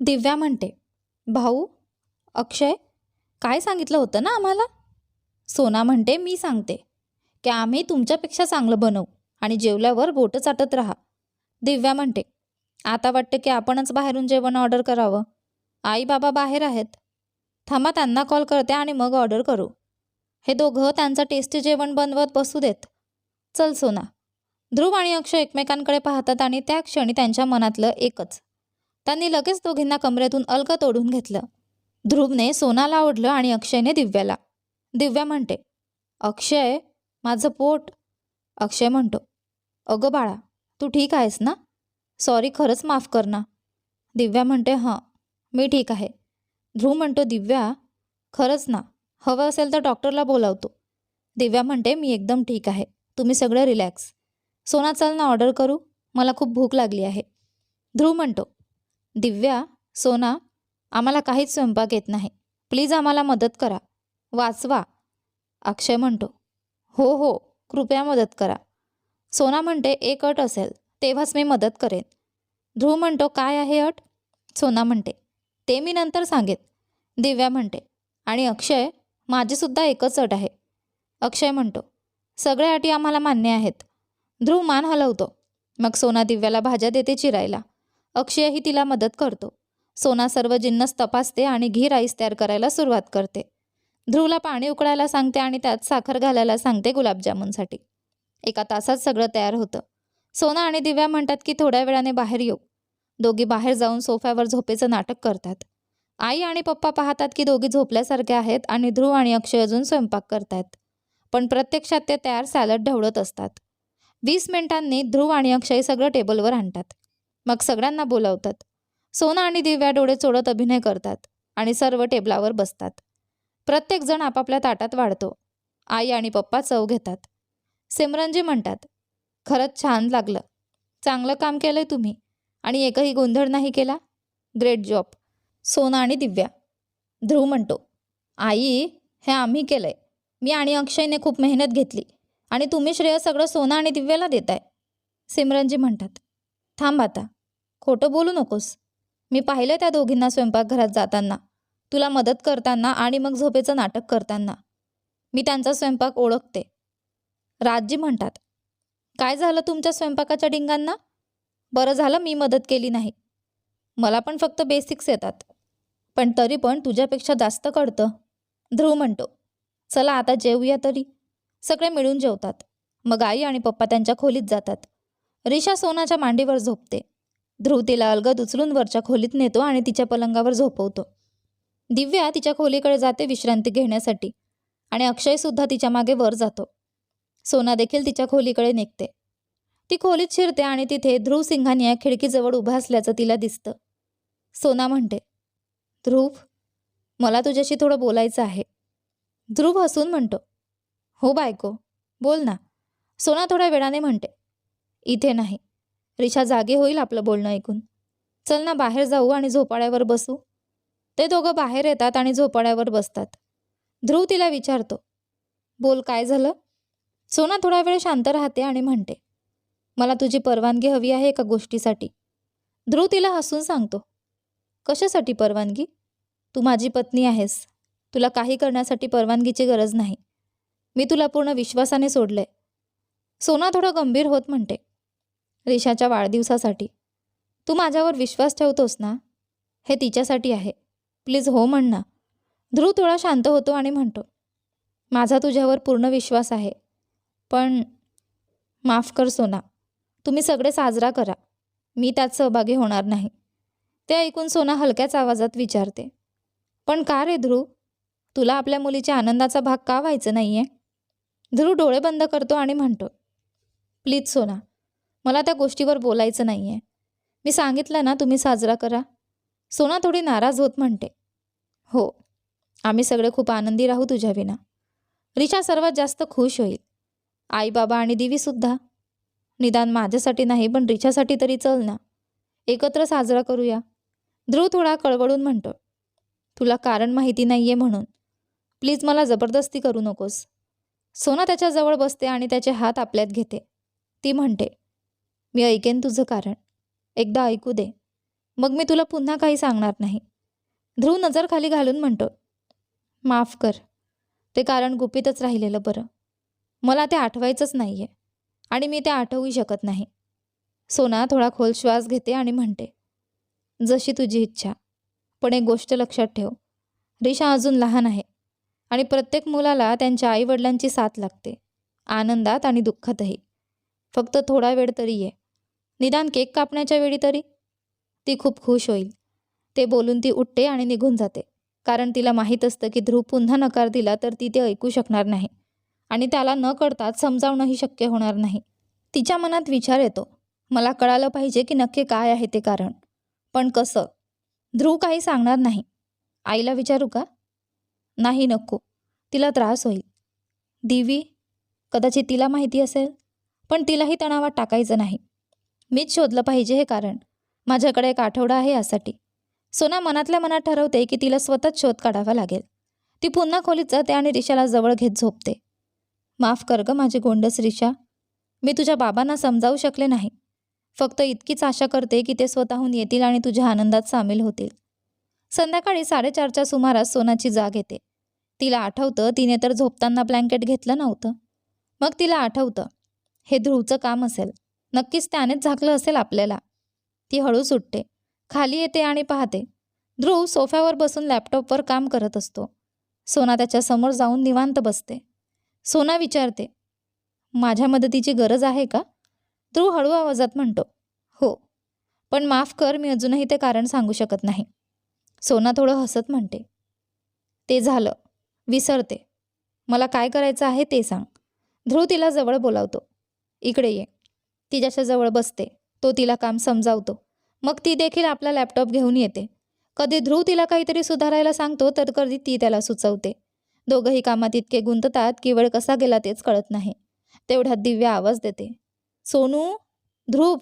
दिव्या म्हणते भाऊ अक्षय काय सांगितलं होतं ना आम्हाला? सोना म्हणते मी सांगते की आम्ही तुमच्यापेक्षा चांगलं बनवू आणि जेवल्यावर बोटं चाटत राहा. दिव्या म्हणते आता वाटतं की आपणच बाहेरून जेवण ऑर्डर करावं. आई बाबा बाहेर आहेत. थांबा त्यांना कॉल करते आणि मग ऑर्डर करू. हे दोघं त्यांचं टेस्टी जेवण बनवत बसू देत. चल सोना. ध्रुव आणि अक्षय एकमेकांकडे पाहतात आणि त्या क्षणी त्यांच्या मनातलं एकच त्यांनी लगेच दोघींना कमरेतून अलगत ओढून घेतलं. ध्रुवने सोनाला ओढलं आणि अक्षयने दिव्याला. दिव्या म्हणते अक्षय माझं पोट. अक्षय म्हणतो अगं बाळा तू ठीक आहेस ना? सॉरी खरंच माफ कर ना. दिव्या म्हणते हां मी ठीक आहे. ध्रुव म्हणतो दिव्या खरंच ना हवं असेल तर डॉक्टरला बोलावतो. दिव्या म्हणते मी एकदम ठीक आहे तुम्ही सगळं रिलॅक्स. सोना चल ना ऑर्डर करू मला खूप भूक लागली आहे. ध्रुव म्हणतो दिव्या सोना आम्हाला काहीच स्वयंपाक येत नाही. प्लीज आम्हाला मदत करा. वाचवा. अक्षय म्हणतो हो हो कृपया मदत करा. सोना म्हणते एक अट असेल तेव्हाच मी मदत करेन. ध्रुव म्हणतो काय आहे अट? सोना म्हणते ते मी नंतर सांगेन. दिव्या म्हणते आणि अक्षय माझीसुद्धा एकच अट आहे. अक्षय म्हणतो सगळ्या अटी आम्हाला मान्य आहेत. ध्रुव मान हलवतो मग सोना दिव्याला भाज्या देते चिरायला. अक्षयही तिला मदत करतो. सोना सर्व जिन्नस तपासते आणि घी राईस तयार करायला सुरुवात करते. ध्रुवला पाणी उकळायला सांगते आणि त्यात साखर घालायला सांगते गुलाबजामुनसाठी. एका तासात सगळं तयार होतं. सोना आणि दिव्या म्हणतात की थोड्या वेळाने बाहेर येऊ. दोघी बाहेर जाऊन सोफ्यावर झोपेचं नाटक करतात. आई आणि पप्पा पाहतात की दोघी झोपल्यासारख्या आहेत आणि ध्रुव आणि अक्षय अजून स्वयंपाक करतायत. पण प्रत्यक्षात ते तयार सॅलड ढवळत असतात. वीस मिनिटांनी ध्रुव आणि अक्षय सगळं टेबलवर आणतात. मग सगळ्यांना बोलावतात. सोना आणि दिव्या डोळे चोळत अभिनय करतात आणि सर्व टेबलावर बसतात. प्रत्येकजण आपापल्या ताटात वाढतो. आई आणि पप्पा चव घेतात. सिमरनजी म्हणतात खरंच छान लागलं. चांगलं काम केलंय तुम्ही. आणि एकही गोंधळ नाही केला? ग्रेट जॉब सोना आणि दिव्या. ध्रुव म्हणतो आई हे आम्ही केलंय. मी आणि अक्षयने खूप मेहनत घेतली. आणि तुम्ही श्रेय सगळं सोना आणि दिव्याला देताय. सिमरनजी म्हणतात थांब आता. खोटं बोलू नकोस. मी पाहिलं त्या दोघींना स्वयंपाकघरात जाताना. तुला मदत करताना आणि मग झोपेचं नाटक करताना. मी त्यांचा स्वयंपाक ओळखते. राजजी म्हणतात काय झालं तुमच्या स्वयंपाकाच्या डिंगांना? बरं झालं मी मदत केली नाही. मला पण फक्त बेसिक्स येतात. पण तरी पण तुझ्यापेक्षा जास्त कळतं. ध्रुव म्हणतो चला आता जेवूया तरी. सगळे मिळून जेवतात. मग आई आणि पप्पा त्यांच्या खोलीत जातात. रिशा सोनाच्या मांडीवर झोपते. ध्रुव तिला अलगद उचलून वरच्या खोलीत नेतो आणि तिच्या पलंगावर झोपवतो. दिव्या तिच्या खोलीकडे जाते विश्रांती घेण्यासाठी आणि अक्षयसुद्धा तिच्यामागे वर जातो. सोना देखील तिच्या खोलीकडे निघते. ती खोलीत शिरते आणि तिथे ध्रुव सिंघानिया खिडकीजवळ उभा असल्याचं तिला दिसतं. सोना म्हणते ध्रुव मला तुझ्याशी थोडं बोलायचं आहे. ध्रुव हसून म्हणतो हो बायको बोल ना. सोना थोड्या वेळाने म्हणते इथे नाही. रिशा जागे होईल आपलं बोलणं ऐकून. चल ना बाहेर जाऊ आणि झोपाळ्यावर बसू. ते दोघं बाहेर येतात आणि झोपाळ्यावर बसतात. ध्रुव तिला विचारतो बोल काय झालं? सोना थोडा वेळ शांत राहते आणि म्हणते मला तुझी परवानगी हवी आहे एका गोष्टीसाठी. ध्रुव तिला हसून सांगतो कशासाठी परवानगी? तू माझी पत्नी आहेस. तुला काही करण्यासाठी परवानगीची गरज नाही. मी तुला पूर्ण विश्वासाने सोडलंय. सोना थोडं गंभीर होत म्हणते रिशाच्या वाढदिवसासाठी. तू माझ्यावर विश्वास ठेवतोस ना? हे तिच्यासाठी आहे. प्लीज हो म्हण ना. ध्रुव थोडा शांत होतो आणि म्हणतो माझा तुझ्यावर पूर्ण विश्वास आहे. पण माफ कर सोना. तुम्ही सगळे साजरा करा. मी त्यात सहभागी होणार नाही. ते ऐकून सोना हलक्याच आवाजात विचारते पण का रे ध्रुव? तुला आपल्या मुलीच्या आनंदाचा भाग का व्हायचं नाही आहे ध्रुव डोळे बंद करतो आणि म्हणतो प्लीज सोना मला त्या गोष्टीवर बोलायचं नाही आहे मी सांगितलं ना तुम्ही साजरा करा. सोना थोडी नाराज होत म्हणते. हो आम्ही सगळे खूप आनंदी राहू तुझ्याविना रिचा सर्वात जास्त खुश होईल. आई बाबा आणि दिवीसुद्धा निदान माझ्यासाठी नाही पण रिचासाठी तरी चल ना. एकत्र साजरा करूया. ध्रुव थोडा कळवळून म्हणतो. तुला कारण माहिती नाही आहे म्हणून. प्लीज मला जबरदस्ती करू नकोस. सोना त्याच्याजवळ बसते आणि त्याचे हात आपल्यात घेते. ती म्हणते मी ऐकेन तुझं कारण. एकदा ऐकू दे. मग मी तुला पुन्हा काही सांगणार नाही. ध्रुव नजर खाली घालून म्हणतो माफ कर. ते कारण गुपितच राहिलेलं बरं. मला ते आठवायचंच नाही आहे आणि मी ते आठवूही शकत नाही. सोना थोडा खोल श्वास घेते आणि म्हणते जशी तुझी इच्छा. पण एक गोष्ट लक्षात ठेव. रिशा अजून लहान आहे आणि प्रत्येक मुलाला त्यांच्या आईवडिलांची साथ लागते. आनंदात आणि दुःखातही. फक्त थोडा वेळ तरी ये. निदान केक कापण्याच्या वेळी तरी? ती खूप खुश होईल. ते बोलून ती उठते आणि निघून जाते. कारण तिला माहीत असतं की ध्रुव पुन्हा नकार दिला तर ती ते ऐकू शकणार नाही. आणि त्याला न कळताच समजावणंही शक्य होणार नाही. तिच्या मनात विचार येतो. मला कळालं पाहिजे की नक्की काय आहे ते कारण. पण कसं? ध्रुव काही सांगणार नाही. आईला विचारू का? नाही नको. तिला त्रास होईल. दिवी कदाचित तिला माहिती असेल. पण तिलाही तणावात टाकायचं नाही. मीच शोधलं पाहिजे हे कारण. माझ्याकडे एक आठवडा आहे यासाठी. सोना मनातल्या मनात ठरवते की तिला स्वतःच शोध काढावा लागेल. ती पुन्हा खोलीत जाते आणि रिशाला जवळ घेत झोपते. माफ कर गं माझी गोंडस रिशा मी तुझ्या बाबांना समजावू शकले नाही. फक्त इतकीच आशा करते की ते स्वतःहून येतील आणि तुझ्या आनंदात सामील होतील. संध्याकाळी साडेचारच्या सुमारास सोनाची जाग येते. तिला आठवतं तिने तर झोपताना ब्लँकेट घेतलं नव्हतं. मग तिला आठवतं हे ध्रुवचं काम असेल. नक्कीच त्यानेच झाकलं असेल आपल्याला. ती हळूच उठते खाली येते आणि पाहते. ध्रुव सोफ्यावर बसून लॅपटॉपवर काम करत असतो. सोना त्याच्यासमोर जाऊन निवांत बसते. सोना विचारते माझ्या मदतीची गरज आहे का? ध्रुव हळू आवाजात म्हणतो हो. पण माफ कर मी अजूनही ते कारण सांगू शकत नाही. सोना थोडं हसत म्हणते ते झालं. विसरते. मला काय करायचं आहे ते सांग. ध्रुव तिला जवळ बोलावतो इकडे ये. तिच्याच्या जवळ बसते तो तिला काम समजावतो. मग ती देखील आपला लॅपटॉप घेऊन येते. कधी ध्रुव तिला काहीतरी सुधारायला सांगतो तर कधी ती त्याला सुचवते. दोघंही कामात इतके गुंततात की वेळ कसा गेला तेच कळत नाही. तेवढ्यात दिव्या आवाज देते. सोनू ध्रुव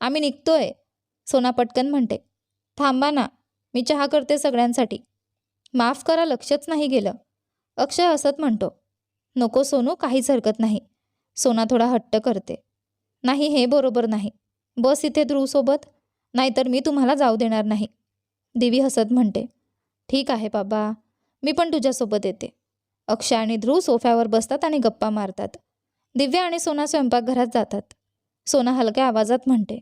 आम्ही निघतोय. सोना पटकन म्हणते. थांबा ना मी चहा करते सगळ्यांसाठी. माफ करा लक्षच नाही गेलं. अक्षय असत म्हणतो. नको सोनू काहीच हरकत नाही. सोना थोडा हट्ट करते. नाही हे बरोबर नाही. बस इथे ध्रुवसोबत नाहीतर मी तुम्हाला जाऊ देणार नाही. दिवी हसत म्हणते. ठीक आहे बाबा. मी पण तुझ्यासोबत येते. अक्षय आणि ध्रुव सोफ्यावर बसतात आणि गप्पा मारतात. दिव्या आणि सोना स्वयंपाकघरात जातात. सोना हलक्या आवाजात म्हणते.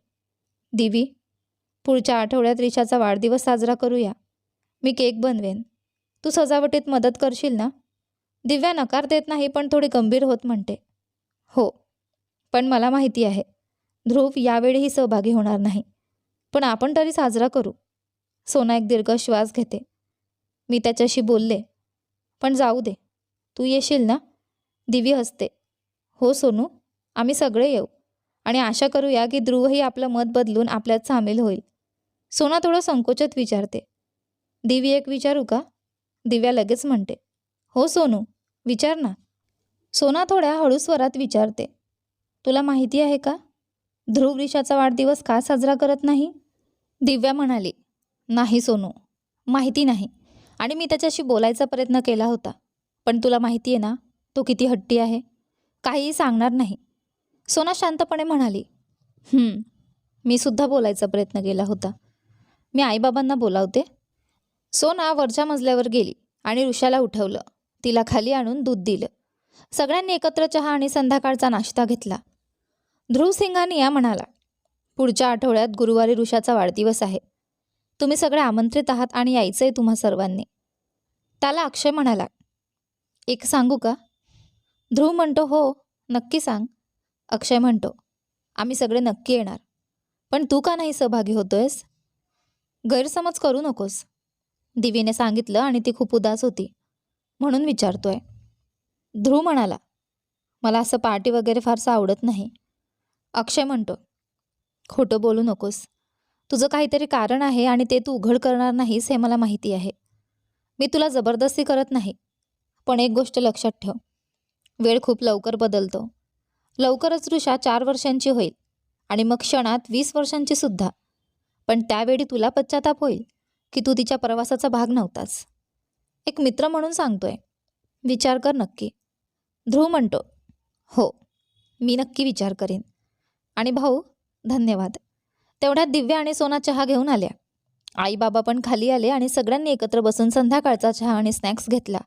दिवी पुढच्या आठवड्यात रिशाचा वाढदिवस साजरा करूया. मी केक बनवेन. तू सजावटीत मदत करशील ना? दिव्या नकार देत नाही पण थोडी गंभीर होत म्हणते. हो. पण मला माहिती आहे ध्रुव यावेळीही सहभागी होणार नाही. पण आपण तरी साजरा करू. सोना एक दीर्घ श्वास घेते. मी त्याच्याशी बोलले पण जाऊ दे तू येशील ना? दिवी हसते. हो सोनू आम्ही सगळे येऊ. आणि आशा करूया की ध्रुवही आपलं मत बदलून आपल्यात सामील होईल. सोना थोडं संकोचत विचारते. दिवी एक विचारू का? दिव्या लगेच म्हणते. हो सोनू विचार ना. सोना थोड्या हळू स्वरात विचारते. तुला माहिती आहे का? ध्रुव रिशाचा वाढदिवस का साजरा करत नाही? दिव्या म्हणाली नाही सोनू माहिती नाही. आणि मी त्याच्याशी बोलायचा प्रयत्न केला होता. पण तुला माहिती आहे ना तो किती हट्टी आहे. काहीही सांगणार नाही. सोना शांतपणे म्हणाली मी सुद्धा बोलायचा प्रयत्न केला होता. मी आईबाबांना बोलावते. सोना वरच्या मजल्यावर गेली आणि ऋषाला उठवलं. तिला खाली आणून दूध दिलं. सगळ्यांनी एकत्र चहा आणि संध्याकाळचा नाश्ता घेतला. ध्रुव सिंगानिया म्हणाला पुढच्या आठवड्यात गुरुवारी ऋषाचा वाढदिवस आहे. तुम्ही सगळे आमंत्रित आहात आणि यायचं आहे तुम्हा सर्वांनी. त्याला अक्षय म्हणाला एक सांगू का? ध्रुव म्हणतो हो नक्की सांग. अक्षय म्हणतो आम्ही सगळे नक्की येणार. पण तू का नाही सहभागी होतोयस? गैरसमज करू नकोस. दिवीने सांगितलं आणि ती खूप उदास होती म्हणून विचारतोय. ध्रुव म्हणाला मला असं पार्टी वगैरे फारसं आवडत नाही. अक्षय म्हणतो खोटं बोलू नकोस. तुझं काहीतरी कारण आहे आणि ते तू उघड करणार नाहीस हे मला माहिती आहे. मी तुला जबरदस्ती करत नाही. पण एक गोष्ट लक्षात ठेव. वेळ खूप लवकर बदलतो. लवकरच ऋषा चार वर्षांची होईल आणि मग क्षणात वीस वर्षांची सुद्धा. पण त्यावेळी तुला पश्चाताप होईल की तू तिच्या प्रवासाचा भाग नव्हतास. एक मित्र म्हणून सांगतोय. विचार कर नक्की. ध्रुव म्हणतो हो मी नक्की विचार करेन. आणि भाऊ धन्यवाद. तेवढ्यात दिव्या आणि सोना चहा घेऊन आल्या. आई बाबा पण खाली आले आणि सगळ्यांनी एकत्र बसून संध्याकाळचा चहा आणि स्नॅक्स घेतला.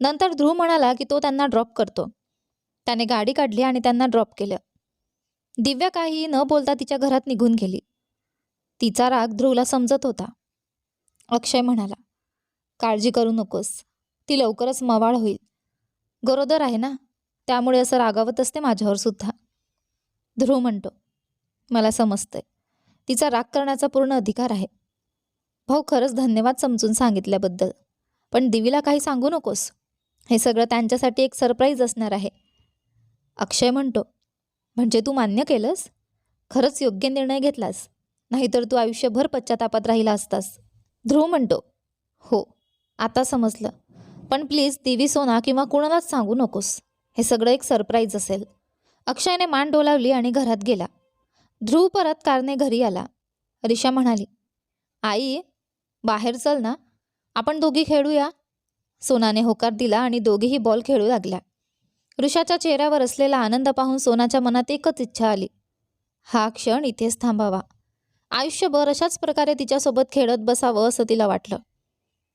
नंतर ध्रुव म्हणाला की तो त्यांना ड्रॉप करतो. त्याने गाडी काढली आणि त्यांना ड्रॉप केलं. दिव्या काहीही न बोलता तिच्या घरात निघून गेली. तिचा राग ध्रुवला समजत होता. अक्षय म्हणाला काळजी करू नकोस. ती लवकरच मवाळ होईल. गरोदर आहे ना? त्यामुळे असं रागावत असते माझ्यावर सुद्धा. ध्रुव म्हणतो. मला समजतंय. तिचा राग करण्याचा पूर्ण अधिकार आहे. भाऊ खरंच धन्यवाद समजून सांगितल्याबद्दल. पण दिवीला काही सांगू नकोस. हे सगळं त्यांच्यासाठी एक सरप्राईज असणार आहे. अक्षय म्हणतो म्हणजे तू मान्य केलंस? खरंच योग्य निर्णय घेतलास. नाहीतर तू आयुष्यभर पश्चातापात राहिला असतास. ध्रुव म्हणतो हो आता समजलं. पण प्लीज दिवी सोना किंवा कुणालाच सांगू नकोस. हे सगळं एक सरप्राईज असेल. अक्षयने मान डोलावली आणि घरात गेला. ध्रुव परत कारने घरी आला. रिशा म्हणाली आई बाहेर चल ना. आपण दोघी खेळूया. सोनाने होकार दिला आणि दोघीही बॉल खेळू लागल्या. ऋषाच्या चेहऱ्यावर असलेला आनंद पाहून सोनाच्या मनात एकच इच्छा आली. हा क्षण इथेच थांबावा. आयुष्यभर अशाच प्रकारे तिच्यासोबत खेळत बसावं असं तिला वाटलं.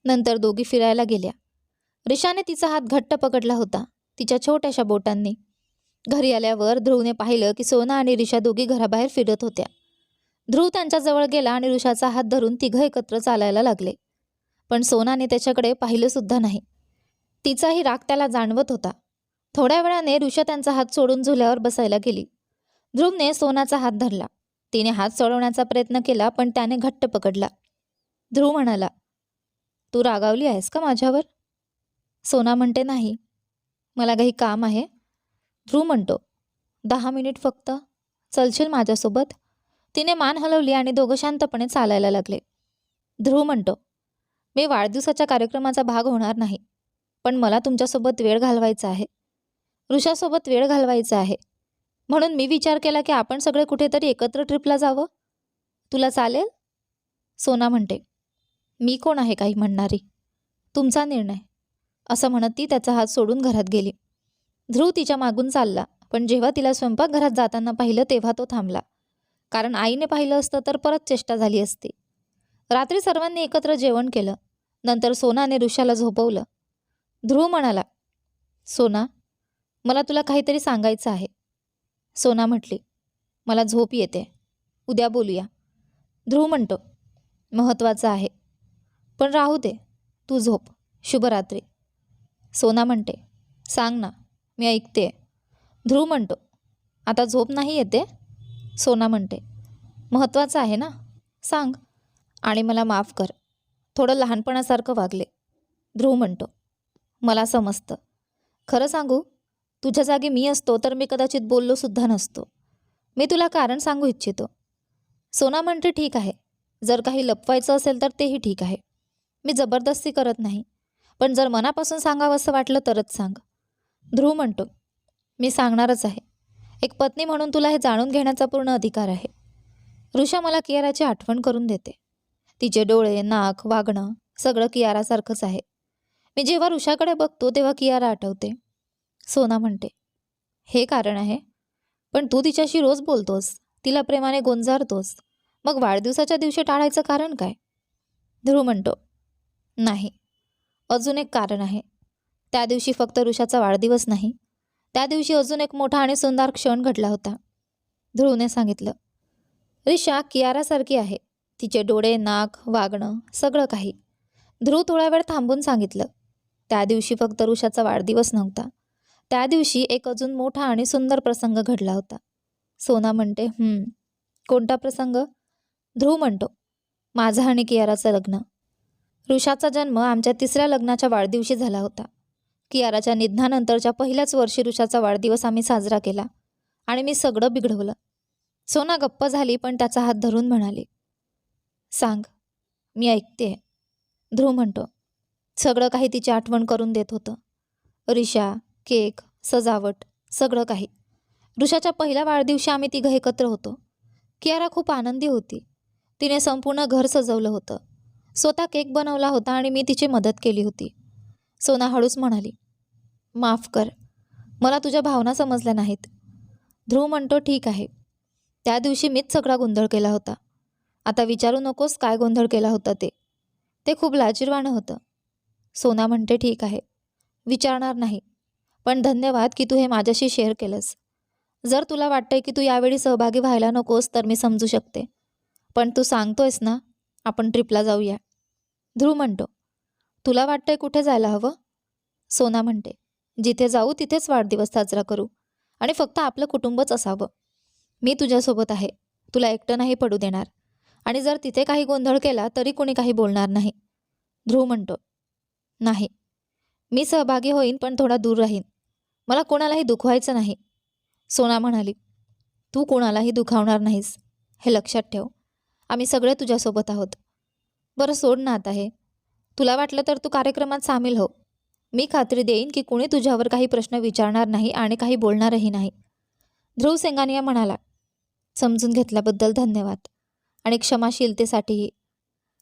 नंतर दोघी फिरायला गेल्या. रिशाने तिचा हात घट्ट पकडला होता तिच्या छोट्याशा बोटांनी. घरी आल्यावर ध्रुवने पाहिलं की सोना आणि रिषा दोघी घराबाहेर फिरत होत्या. ध्रुव त्यांच्याजवळ गेला आणि ऋषाचा हात धरून तिघं एकत्र चालायला लागले. पण सोनाने त्याच्याकडे पाहिलं सुद्धा नाही. तिचाही राग त्याला जाणवत होता. थोड्या वेळाने ऋषा त्यांचा हात सोडून झुल्यावर बसायला गेली. ध्रुवने सोनाचा हात धरला. तिने हात सोडवण्याचा प्रयत्न केला पण त्याने घट्ट पकडला. ध्रुव म्हणाला तू रागावली आहेस का माझ्यावर? सोना म्हणते नाही. मला काही काम आहे. ध्रुव म्हणतो दहा मिनिट फक्त. चलशील माझ्यासोबत? तिने मान हलवली आणि दोघं शांतपणे चालायला लागले. ध्रुव म्हणतो मी वाढदिवसाच्या कार्यक्रमाचा भाग होणार नाही पण मला तुमच्यासोबत वेळ घालवायचा आहे. ऋषासोबत वेळ घालवायचा आहे. म्हणून मी विचार केला की आपण सगळे कुठेतरी एकत्र ट्रिपला जावं. तुला चालेल? सोना म्हणते मी कोण आहे काही म्हणणारी? तुमचा निर्णय. असं म्हणत ती त्याचा हात सोडून घरात गेली. ध्रुव तिच्या मागून चालला पण जेव्हा तिला स्वयंपाकघरात जाताना पाहिलं तेव्हा तो थांबला. कारण आईने पाहिलं असतं तर परत चेष्टा झाली असती. रात्री सर्वांनी एकत्र जेवण केलं. नंतर सोनाने ऋषाला झोपवलं. ध्रुव म्हणाला सोना मला तुला काहीतरी सांगायचं आहे. सोना म्हटली मला झोप येते. उद्या बोलूया. ध्रुव म्हणतो महत्त्वाचं आहे. पण राहू दे. तू झोप. शुभरात्री. सोना म्हणते सांग ना. मी ऐकते ध्रुव म्हणतो आता झोप नाही येते? सोना म्हणते महत्त्वाचं आहे ना? सांग. आणि मला माफ कर. थोडं लहानपणासारखं वागले. ध्रुव म्हणतो मला समजतं. खरं सांगू तुझ्या जागी मी असतो तर मी कदाचित बोललो सुद्धा नसतो. मी तुला कारण सांगू इच्छितो. सोना म्हणते ठीक आहे. जर काही लपवायचं असेल तर तेही ठीक आहे. मी जबरदस्ती करत नाही. पण जर मनापासून सांगावं असं वाटलं तरच सांग. ध्रुव म्हणतो मी सांगणारच आहे. एक पत्नी म्हणून तुला हे जाणून घेण्याचा पूर्ण अधिकार आहे. ऋषा मला कियाराची आठवण करून देते. तिचे डोळे नाक वागणं सगळं कियारासारखंच आहे. मी जेव्हा ऋषाकडे बघतो तेव्हा कियारा आठवते. सोना म्हणते हे कारण आहे. पण तू तिच्याशी रोज बोलतोस. तिला प्रेमाने गोंजारतोस. मग वाढदिवसाच्या दिवशी टाळायचं कारण काय? ध्रुव म्हणतो नाही. अजून एक कारण आहे. त्या दिवशी फक्त ऋषाचा वाढदिवस नाही. त्या दिवशी अजून एक मोठा आणि सुंदर क्षण घडला होता. ध्रुवने सांगितलं रिषा कियारासारखी आहे. तिचे डोळे नाक वागणं सगळं काही. ध्रुव थोडा वेळ थांबून सांगितलं त्या दिवशी फक्त ऋषाचा वाढदिवस नव्हता. त्या दिवशी एक अजून मोठा आणि सुंदर प्रसंग घडला होता. सोना म्हणते कोणता प्रसंग? ध्रुव म्हणतो माझा आणि कियाराचं लग्न. ऋषाचा जन्म आमच्या तिसऱ्या लग्नाच्या वाढदिवशी झाला होता. कियाराच्या निधनानंतरच्या पहिल्याच वर्षी ऋषाचा वाढदिवस आम्ही साजरा केला आणि मी सगळं बिघडवलं. सोना गप्प झाली पण त्याचा हात धरून म्हणाली सांग मी ऐकते. ध्रुव म्हणतो सगळं काही तिची आठवण करून देत होतं. रिषा केक सजावट सगळं काही. ऋषाच्या पहिल्या वाढदिवशी आम्ही तिघं एकत्र होतो. कियारा खूप आनंदी होती. तिने संपूर्ण घर सजवलं होतं. स्वतः केक बनवला होता आणि मी तिची मदत केली होती. सोना हळूच म्हणाली माफ कर. मला तुझ्या भावना समजल्या नाहीत. ध्रुव म्हणतो ठीक आहे. त्या दिवशी मीच सगळा गोंधळ केला होता. आता विचारू नकोस काय गोंधळ केला होता ते. ते खूप लाजीरवाणं होतं. सोना म्हणते ठीक आहे. विचारणार नाही. पण धन्यवाद की तू हे माझ्याशी शेअर केलंस. जर तुला वाटतंय की तू यावेळी सहभागी व्हायला नकोस तर मी समजू शकते. पण तू सांगतोयस ना आपण ट्रिपला जाऊया. ध्रुव म्हणतो तुला वाटतंय कुठे जायला हवं? सोना म्हणते जिथे जाऊ तिथेच वाढदिवस साजरा करू. आणि फक्त आपलं कुटुंबच असावं. मी तुझ्यासोबत आहे. तुला एकटं नाही पडू देणार. आणि जर तिथे काही गोंधळ केला तरी कुणी काही बोलणार नाही. ध्रुव म्हणतो नाही. मी सहभागी होईन पण थोडा दूर राहीन. मला कोणालाही दुखवायचं नाही. सोना म्हणाली तू कोणालाही दुखावणार नाहीस. हे लक्षात ठेव. आम्ही सगळे तुझ्यासोबत आहोत. बरं सोड ना आता हे. तुला वाटलं तर तू कार्यक्रमात सामील हो. मी खात्री देईन की कुणी तुझ्यावर काही प्रश्न विचारणार नाही आणि काही बोलणारही नाही. ध्रुव सेंगानिया म्हणाला समजून घेतल्याबद्दल धन्यवाद आणि क्षमाशीलतेसाठीही.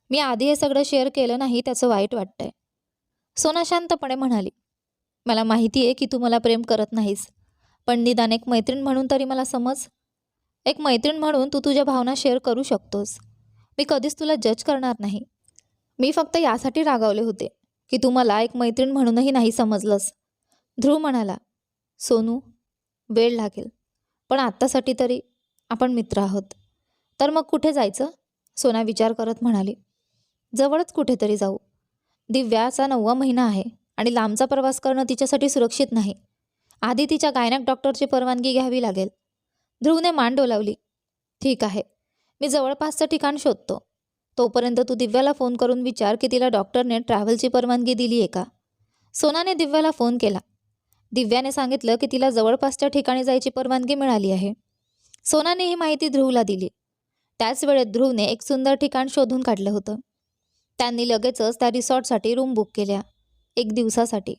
मी आधी हे सगळं शेअर केलं नाही त्याचं वाईट वाटतंय. सोना शांतपणे म्हणाली मला माहिती आहे की तू मला प्रेम करत नाहीस पण निदान एक मैत्रीण म्हणून तरी मला समज. एक मैत्रीण म्हणून तू तुझ्या भावना शेअर करू शकतोस. मी कधीच तुला जज करणार नाही. मी फक्त यासाठी रागावले होते. की तू मला एक मैत्रीण म्हणूनही नाही समजलंस. ध्रुव म्हणाला सोनू वेळ लागेल पण आत्तासाठी तरी आपण मित्र आहोत. तर मग कुठे जायचं? सोना विचार करत म्हणाली जवळच कुठेतरी जाऊ. दिव्याचा नववा महिना आहे आणि लांबचा प्रवास करणं तिच्यासाठी सुरक्षित नाही. आधी तिच्या गायनक डॉक्टरची परवानगी घ्यावी लागेल. ध्रुवने मान डोलावली ठीक आहे. मी जवळपासचं ठिकाण शोधतो. तोपर्यंत तू दिव्याला फोन करून विचार की तिला डॉक्टरने ट्रॅव्हलची परवानगी दिली आहे का? सोनाने दिव्याला फोन केला. दिव्याने सांगितलं की तिला जवळपासच्या ठिकाणी जायची परवानगी मिळाली आहे. सोनाने ही माहिती ध्रुवला दिली. त्याच वेळेत ध्रुवने एक सुंदर ठिकाण शोधून काढलं होतं. त्यांनी लगेचच त्या रिसॉर्टसाठी रूम बुक केल्या. एक दिवसासाठी.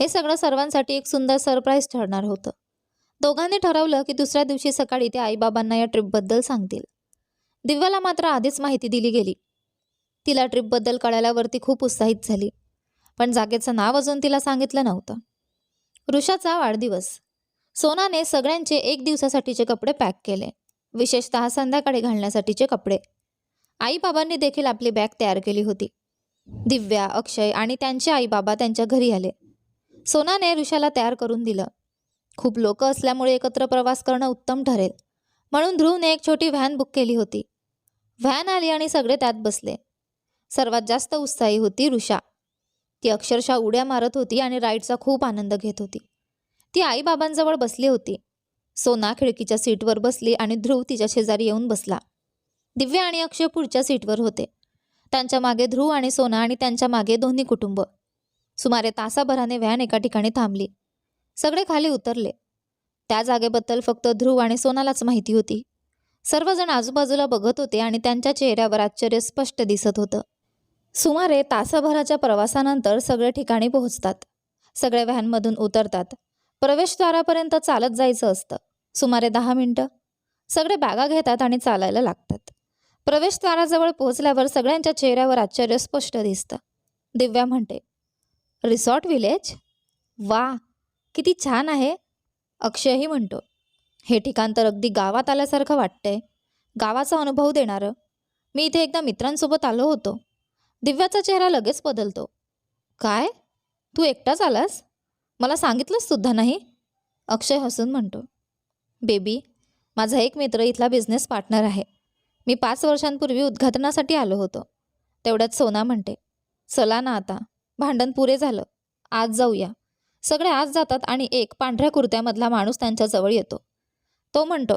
हे सगळं सर्वांसाठी एक सुंदर सरप्राईज ठरणार होतं. दोघांनी ठरवलं की दुसऱ्या दिवशी सकाळी ते आईबाबांना या ट्रिपबद्दल सांगतील. दिव्याला मात्र आधीच माहिती दिली गेली. तिला ट्रिपबद्दल कळाल्यावरती खूप उत्साहित झाली. पण जागेचं नाव अजून तिला सांगितलं नव्हतं. ऋषाचा वाढदिवस. सोनाने सगळ्यांचे एक दिवसासाठीचे कपडे पॅक केले. विशेषतः संध्याकाळी घालण्यासाठीचे कपडे. आईबाबांनी देखील आपली बॅग तयार केली होती. दिव्या अक्षय आणि त्यांचे आईबाबा त्यांच्या घरी आले. सोनाने ऋषाला तयार करून दिलं. खूप लोक असल्यामुळे एकत्र प्रवास करणं उत्तम ठरेल. म्हणून ध्रुवने एक छोटी व्हॅन बुक केली होती. व्हॅन आली आणि सगळे त्यात बसले. सर्वात जास्त उत्साही होती ऋषा. ती अक्षरशः उड्या मारत होती आणि राईडचा खूप आनंद घेत होती. ती आईबाबांजवळ बसली होती. सोना खिडकीच्या सीटवर बसली आणि ध्रुव तिच्या शेजारी येऊन बसला. दिव्या आणि अक्षय पुढच्या सीटवर होते. त्यांच्या मागे ध्रुव आणि सोना आणि त्यांच्या मागे दोन्ही कुटुंब. सुमारे तासाभराने व्हॅन एका ठिकाणी थांबली. सगळे खाली उतरले. त्या जागेबद्दल फक्त ध्रुव आणि सोनालाच माहिती होती. सर्वजण आजूबाजूला बघत होते आणि त्यांच्या चेहऱ्यावर आश्चर्य स्पष्ट दिसत होतं. सुमारे तासाभराच्या प्रवासानंतर सगळे ठिकाणी पोहोचतात. सगळे व्हॅनमधून उतरतात. प्रवेशद्वारापर्यंत चालत जायचं असतं. सुमारे दहा मिनटं. सगळे बॅगा घेतात आणि चालायला लागतात. प्रवेशद्वाराजवळ पोहोचल्यावर सगळ्यांच्या चेहऱ्यावर आश्चर्य स्पष्ट दिसतं. दिव्या म्हणते रिसॉर्ट विलेज? वा किती छान आहे. अक्षयही म्हणतो हे ठिकाण तर अगदी गावात आल्यासारखं वाटतंय. गावाचा अनुभव देणारं. मी इथे एकदा मित्रांसोबत आलो होतो. दिव्याचा चेहरा लगेच बदलतो. काय? तू एकटाच आलास? मला सांगितलंस सुद्धा नाही? अक्षय हसून म्हणतो. बेबी माझा एक मित्र इथला बिझनेस पार्टनर आहे. मी पाच वर्षांपूर्वी उद्घाटनासाठी आलो होतो. तेवढ्यात सोना म्हणते चला ना आता. भांडण पुरे झालं. आज जाऊया. सगळे आज जातात आणि एक पांढऱ्या कुर्त्यामधला माणूस त्यांच्याजवळ येतो. तो म्हणतो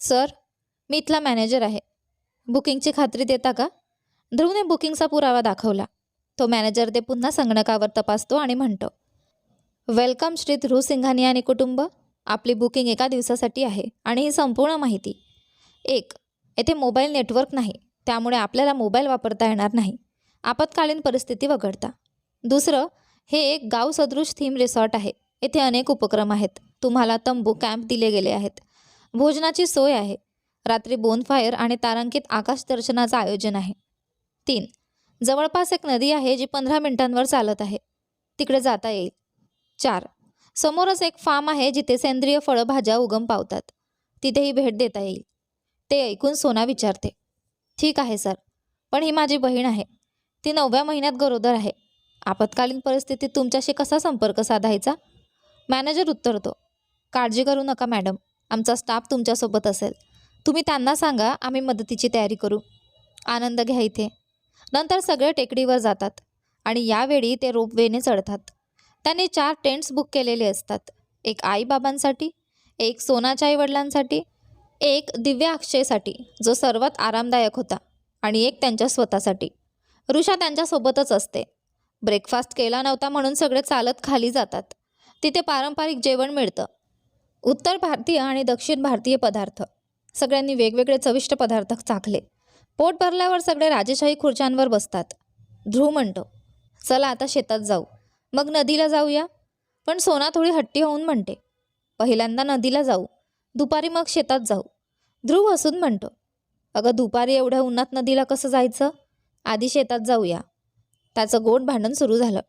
सर मी इथला मॅनेजर आहे. बुकिंगची खात्री देता का? ध्रुवने बुकिंगचा पुरावा दाखवला. तो मॅनेजर ते पुन्हा संगणकावर तपासतो आणि म्हणतो वेलकम श्री ध्रुव सिंघानी आणि कुटुंब. आपली बुकिंग एका दिवसासाठी आहे आणि ही संपूर्ण माहिती. एक येथे मोबाईल नेटवर्क नाही. त्यामुळे आपल्याला मोबाईल वापरता येणार नाही. आपत्कालीन परिस्थिती वगळता. दुसरं हे एक गाव सदृश थीम रिसॉर्ट आहे. येथे अनेक उपक्रम आहेत. तुम्हाला तंबू कॅम्प दिले गेले आहेत. भोजनाची सोय आहे. रात्री बोनफायर आणि तारांकित आकाश दर्शनाचं आयोजन आहे. तीन. जवळपास एक नदी आहे जी पंधरा मिनिटांवर चालत आहे. तिकडे जाता येईल. चार. समोरच एक फार्म आहे जिथे सेंद्रिय फळभाज्या उगम पावतात. तिथेही भेट देता येईल. ते ऐकून सोना विचारते. ठीक आहे सर. पण ही माझी बहीण आहे. ती नवव्या महिन्यात गरोदर आहे. आपत्कालीन परिस्थितीत तुमच्याशी कसा संपर्क साधायचा? मॅनेजर उत्तरतो. काळजी करू नका मॅडम. आमचा स्टाफ तुमच्यासोबत असेल. तुम्ही त्यांना सांगा आम्ही मदतीची तयारी करू. आनंद घ्या इथे. नंतर सगळे टेकडीवर जातात आणि यावेळी ते रोपवेने चढतात त्यांनी चार टेंट्स बुक केलेले असतात. एक आईबाबांसाठी एक सोनाच्या आईवडिलांसाठी एक दिव्या अक्षयसाठी जो सर्वात आरामदायक होता आणि एक त्यांच्या स्वतःसाठी. ऋषा त्यांच्यासोबतच असते. ब्रेकफास्ट केला नव्हता म्हणून सगळे चालत खाली जातात. तिथे पारंपरिक जेवण मिळतं. उत्तर भारतीय आणि दक्षिण भारतीय पदार्थ. सगळ्यांनी वेगवेगळे चविष्ट पदार्थ चाखले. पोट भरल्यावर सगळे राजेशाही खुर्च्यांवर बसतात. ध्रुव म्हणतो चला आता शेतात जाऊ. मग नदीला जाऊया. पण सोना थोडी हट्टी होऊन म्हणते पहिल्यांदा नदीला जाऊ. दुपारी मग शेतात जाऊ. ध्रुव हसून म्हणतो अगं दुपारी एवढ्या उन्हात नदीला कसं जायचं? आधी शेतात जाऊया. त्याचं गोड भांडण सुरू झालं.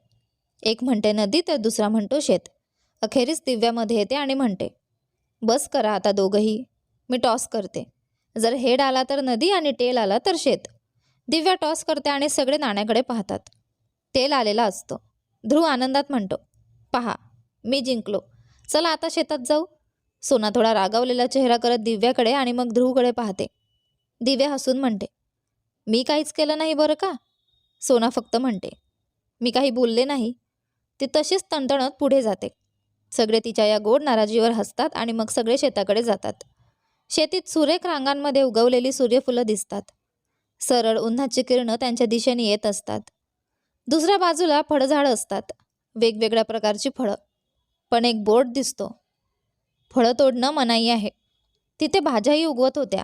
एक म्हणते नदी तर दुसरा म्हणतो शेत. अखेरीस दिव्यामध्ये येते आणि म्हणते बस करा आता दोघंही. मी टॉस करते. जर हेड आला तर नदी आणि टेल आला तर शेत. दिव्या टॉस करते आणि सगळे नाण्याकडे पाहतात. तेल आलेला असतो. ध्रुव आनंदात म्हणतो पहा मी जिंकलो. चला आता शेतात जाऊ. सोना थोडा रागावलेला चेहरा करत दिव्याकडे आणि मग ध्रुवकडे पाहते. दिव्या हसून म्हणते मी काहीच केलं नाही बरं का? सोना फक्त म्हणते मी काही बोलले नाही. ती तशीच तणतणत पुढे जाते. सगळे तिच्या या गोड नाराजीवर हसतात आणि मग सगळे शेताकडे जातात. शेतीत सुरेख रांगांमध्ये उगवलेली सूर्यफुलं दिसतात. सरळ उन्हाची किरणं त्यांच्या दिशेने येत असतात. दुसऱ्या बाजूला फळझाडं असतात. वेगवेगळ्या प्रकारची फळं. पण एक बोर्ड दिसतो. फळं तोडणं मनाई आहे. तिथे भाज्याही उगवत होत्या.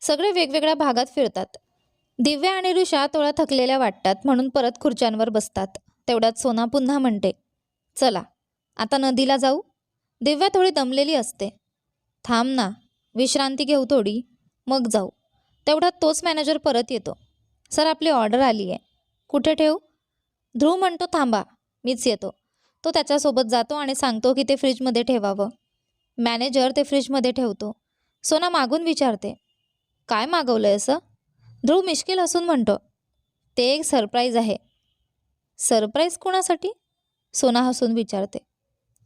सगळे वेगवेगळ्या भागात फिरतात. दिव्या आणि ऋषा थोड्या थकलेल्या वाटतात म्हणून परत खुर्च्यांवर बसतात. तेवढ्यात सोना पुन्हा म्हणते चला आता नदीला जाऊ. दिव्या थोडी दमलेली असते. थांब ना विश्रांती घेऊ थोडी मग जाऊ. तेवढ्यात तोच मॅनेजर परत येतो. सर आपली ऑर्डर आली आहे. कुठे ठेवू? ध्रुव म्हणतो थांबा मीच येतो. तो त्याच्यासोबत जातो आणि सांगतो की ते फ्रीजमध्ये ठेवावं. मॅनेजर ते फ्रीजमध्ये ठेवतो. सोना मागून विचारते काय मागवलं आहे असं? ध्रुव मिश्किल असून म्हणतो ते एक सरप्राईज आहे. सरप्राईज कोणासाठी? सोना हसून विचारते.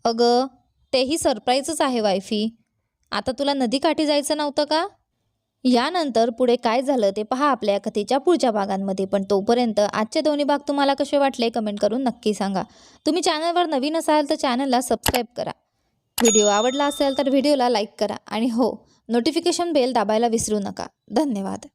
अगं तेही सरप्राईजच आहे वायफी. आता तुला नदीकाठी जायचं नव्हतं का? यानंतर पुढे काय झालं ते पहा आपल्या कथेच्या पुढच्या भागांमध्ये पण तोपर्यंत आजचे दोन्ही भाग तुम्हाला कसे वाटले कमेंट करून नक्की सांगा. तुम्ही चॅनलवर नवीन असाल तर चॅनलला सबस्क्राईब करा. व्हिडिओ आवडला असेल तर व्हिडिओला लाईक करा आणि हो नोटिफिकेशन बेल दाबायला विसरू नका. धन्यवाद.